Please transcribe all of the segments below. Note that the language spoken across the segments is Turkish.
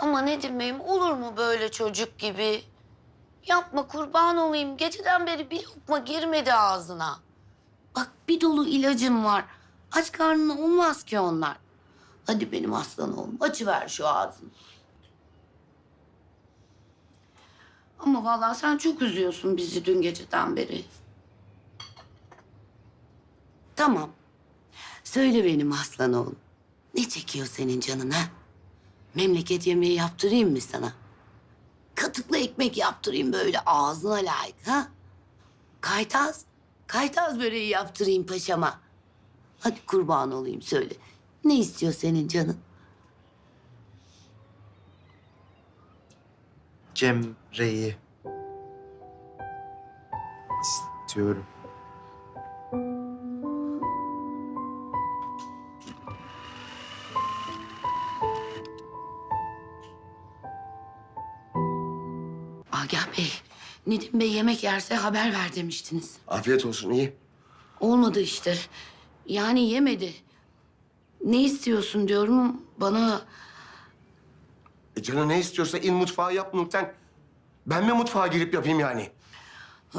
Ama Nedim Bey'im olur mu böyle çocuk gibi? Yapma kurban olayım. Geceden beri bir lokma girmedi ağzına. Bak bir dolu ilacım var. Aç karnına olmaz ki onlar. Hadi benim aslan oğlum açıver şu ağzını. Ama vallahi sen çok üzüyorsun bizi dün geceden beri. Tamam. Söyle benim aslan oğlum. Ne çekiyor senin canına? Memleket yemeği yaptırayım mı sana? Katıklı ekmek yaptırayım böyle ağzına layık ha? Kaytaz, kaytaz böreği yaptırayım paşama. Hadi kurban olayım söyle. Ne istiyor senin canın? Cemre'yi istiyorum. Bey yemek yerse haber ver demiştiniz. Afiyet olsun iyi. Olmadı işte. Yani yemedi. Ne istiyorsun diyorum bana E canı ne istiyorsa in mutfağa yap Nurten. Ben mi mutfağa girip yapayım yani?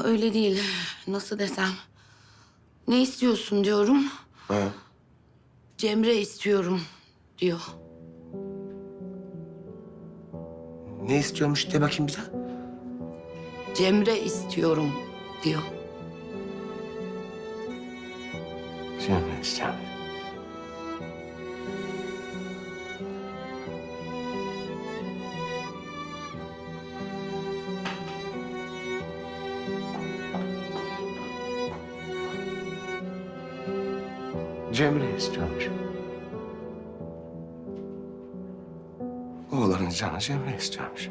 öyle değil. Nasıl desem. Ne istiyorsun diyorum. Ha. Cemre istiyorum diyor. Ne istiyormuş de bakayım bir daha. Cemre istiyorum diyor. Cemre istiyorum. Cemre istiyormuş. Oğlanın canı Cemre istiyormuş.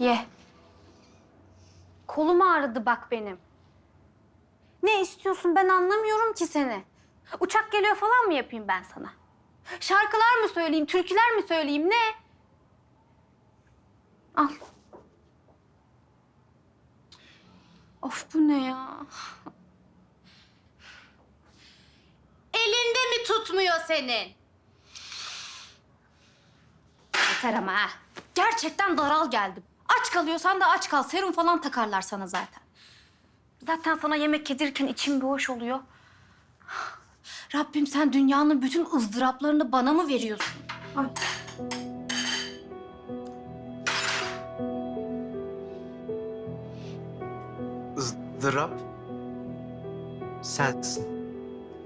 Ye. Kolum ağrıdı bak benim. Ne istiyorsun ben anlamıyorum ki seni. Uçak geliyor falan mı yapayım ben sana? Şarkılar mı söyleyeyim, türküler mi söyleyeyim ne? Al. Of bu ne ya? Elinde mi tutmuyor senin? Yeter ama ha. Gerçekten daral geldim. Aç kalıyorsan da aç kal. Serum falan takarlar sana zaten. Zaten sana yemek yedirirken içim bir hoş oluyor. Rabbim sen dünyanın bütün ızdıraplarını bana mı veriyorsun? Ay. ızdırap sensin.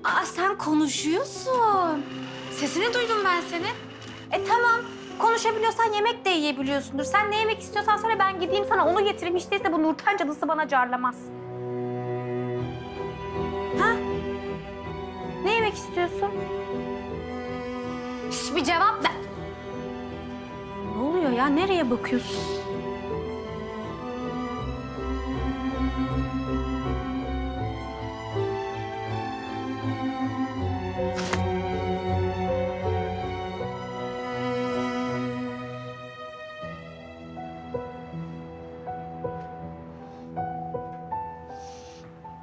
Aa sen konuşuyorsun. Sesini duydum ben senin. E tamam. Konuşabiliyorsan yemek yiyebiliyorsundur. Sen ne yemek istiyorsan söyle ben gideyim sana onu getireyim. Hiç değilse bu Nurten cadısı bana carlamaz. Ha? Ne yemek istiyorsun? Şş, bir cevap ver. Ne oluyor ya? Nereye bakıyorsun?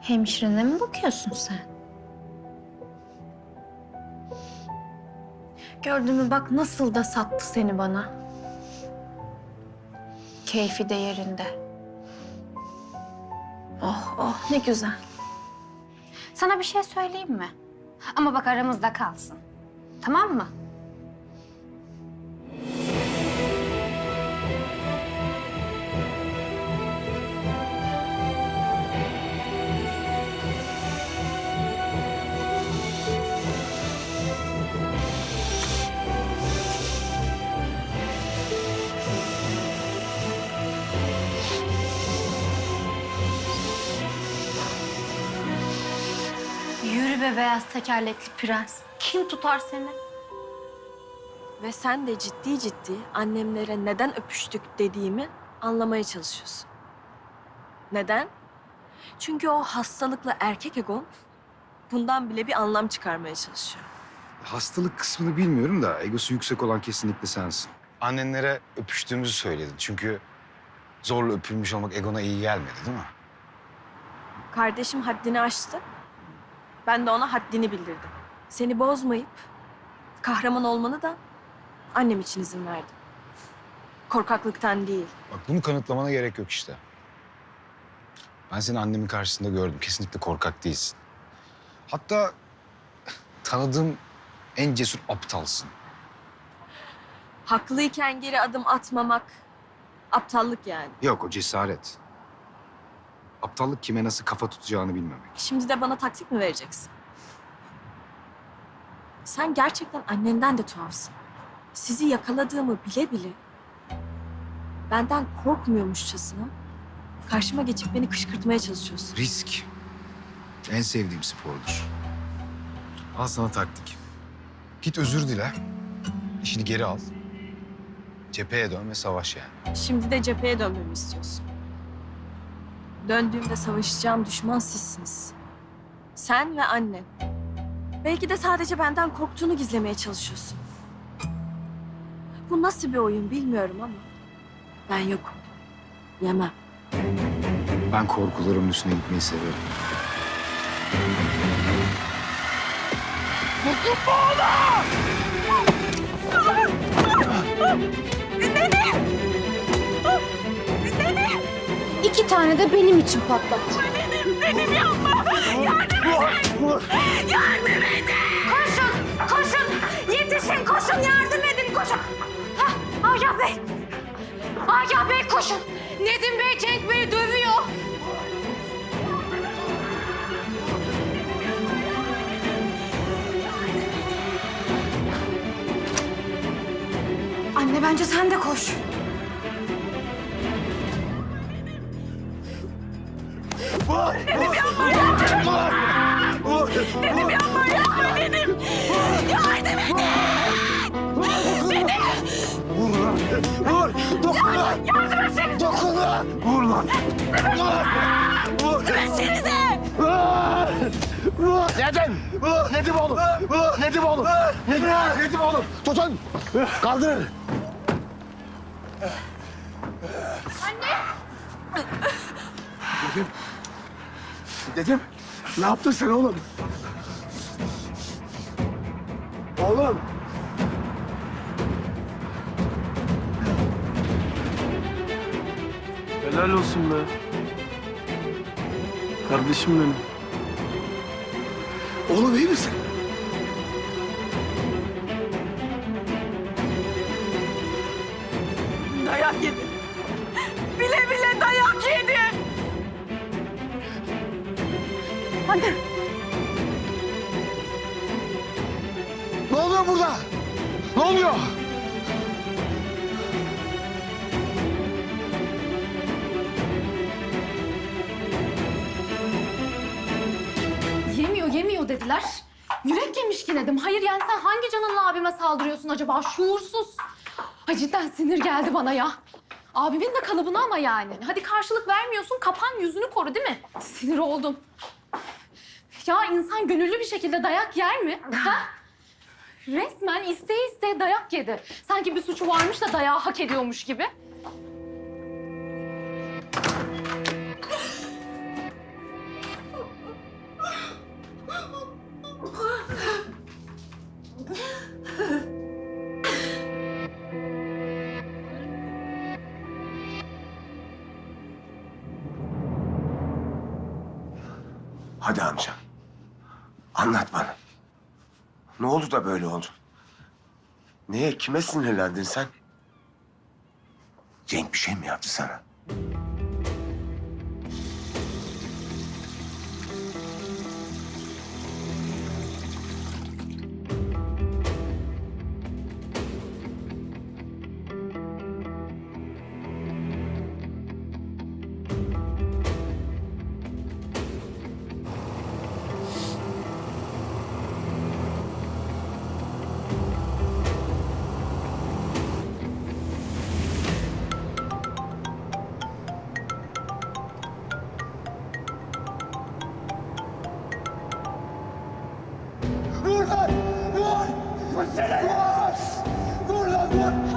Hemşirene mi bakıyorsun sen? Gördün bak nasıl da sattı seni bana. Keyfi de yerinde. Oh oh ne güzel. Sana bir şey söyleyeyim mi? Ama bak aramızda kalsın. Tamam mı? Beyaz tekerlekli prens. Kim tutar seni? Ve sen de ciddi ciddi annemlere neden öpüştük dediğimi anlamaya çalışıyorsun. Neden? Çünkü o hastalıklı erkek egon bundan bile bir anlam çıkarmaya çalışıyor. Hastalık kısmını bilmiyorum da egosu yüksek olan kesinlikle sensin. Annenlere öpüştüğümüzü söyledin. Çünkü zorla öpülmüş olmak egona iyi gelmedi değil mi? Kardeşim haddini aştı. Ben de ona haddini bildirdim. Seni bozmayıp kahraman olmanı da annem için izin verdim. Korkaklıktan değil. Bak bunu kanıtlamana gerek yok işte. Ben seni annemin karşısında gördüm. Kesinlikle korkak değilsin. Hatta tanıdığım en cesur aptalsın. Haklıyken geri adım atmamak aptallık yani. Yok o cesaret. Aptallık kime nasıl kafa tutacağını bilmemek. Şimdi de bana taktik mi vereceksin? Sen gerçekten annenden de tuhafsın. Sizi yakaladığımı bile bile benden korkmuyormuşçasına karşıma geçip beni kışkırtmaya çalışıyorsun. Risk. En sevdiğim spordur. Al sana taktik. Git özür dile. İşini geri al. Cepheye dön ve savaş yani. Şimdi de cepheye dönmemi istiyorsun. Döndüğümde savaşacağım düşman sizsiniz. Sen ve annen. Belki de sadece benden korktuğunu gizlemeye çalışıyorsun. Bu nasıl bir oyun bilmiyorum ama ben yokum. Yemem. Ben korkularımın üstüne gitmeyi severim. İki tane de benim için patlat. Koşun, koşun. Yetişin, koşun. Yardım edin, koşun. Hah, Agah Bey. Agah Bey koşun. Nedim Bey Cenk Bey'i dövüyor. Anne bence sen de koş. Nedim! Nedim oğlum! Nedim oğlum! Nedim, Nedim oğlum! Tutun! Kaldırın! Anne! Dedim. Dedim. Ne yaptın sen oğlum? Oğlum! Helal olsun be. Kardeşim benim. Oğlum iyi misin? Dediler. Yürek yemiş ki dedim. Hayır yani sen hangi canınla abime saldırıyorsun acaba? Şuursuz. Ay cidden sinir geldi bana ya. Abimin de kalıbına ama yani. Hadi karşılık vermiyorsun, kapan yüzünü koru değil mi? Sinir oldum. Ya insan gönüllü bir şekilde dayak yer mi? Ha? Resmen isteye isteye dayak yedi. Sanki bir suçu varmış da dayağı hak ediyormuş gibi. Anlat bana. Ne oldu da böyle oldu? Neye, kime sinirlendin sen? Cenk bir şey mi yaptı sana? seni! Vur! Vur!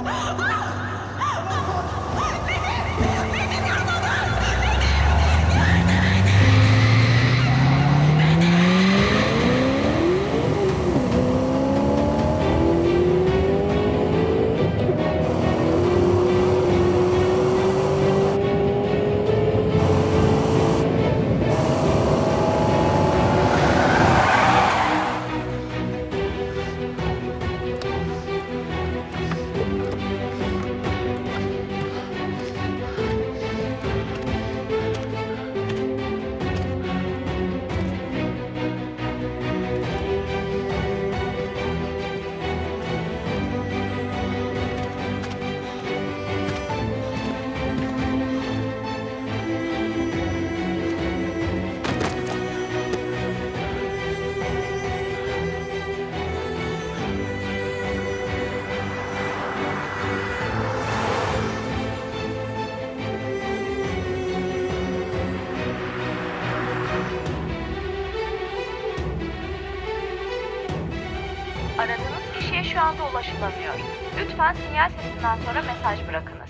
Şu anda ulaşılamıyor. Lütfen sinyal sesinden sonra mesaj bırakınız.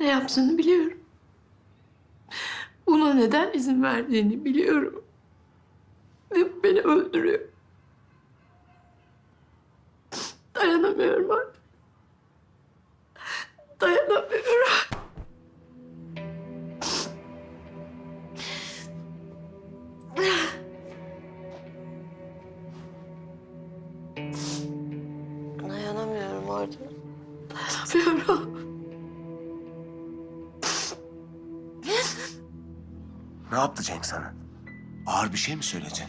Ne yaptığını biliyorum. Buna neden izin verdiğini biliyorum. Ve beni öldürüyor. Dayanamıyorum artık. Dayanamıyorum Dayanamıyorum. Ne yaptı Cenk sana? Ağır bir şey mi söyledi?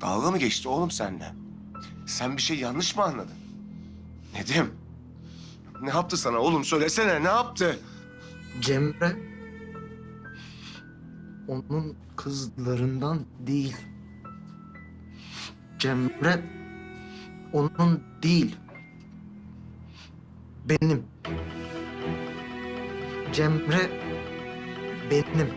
Dalga mı geçti oğlum seninle? Sen bir şey yanlış mı anladın? Nedim. Ne yaptı sana oğlum? Söylesene ne yaptı? Cemre onun kızlarından değil. Cemre onun değil. Benim. Cemre benim.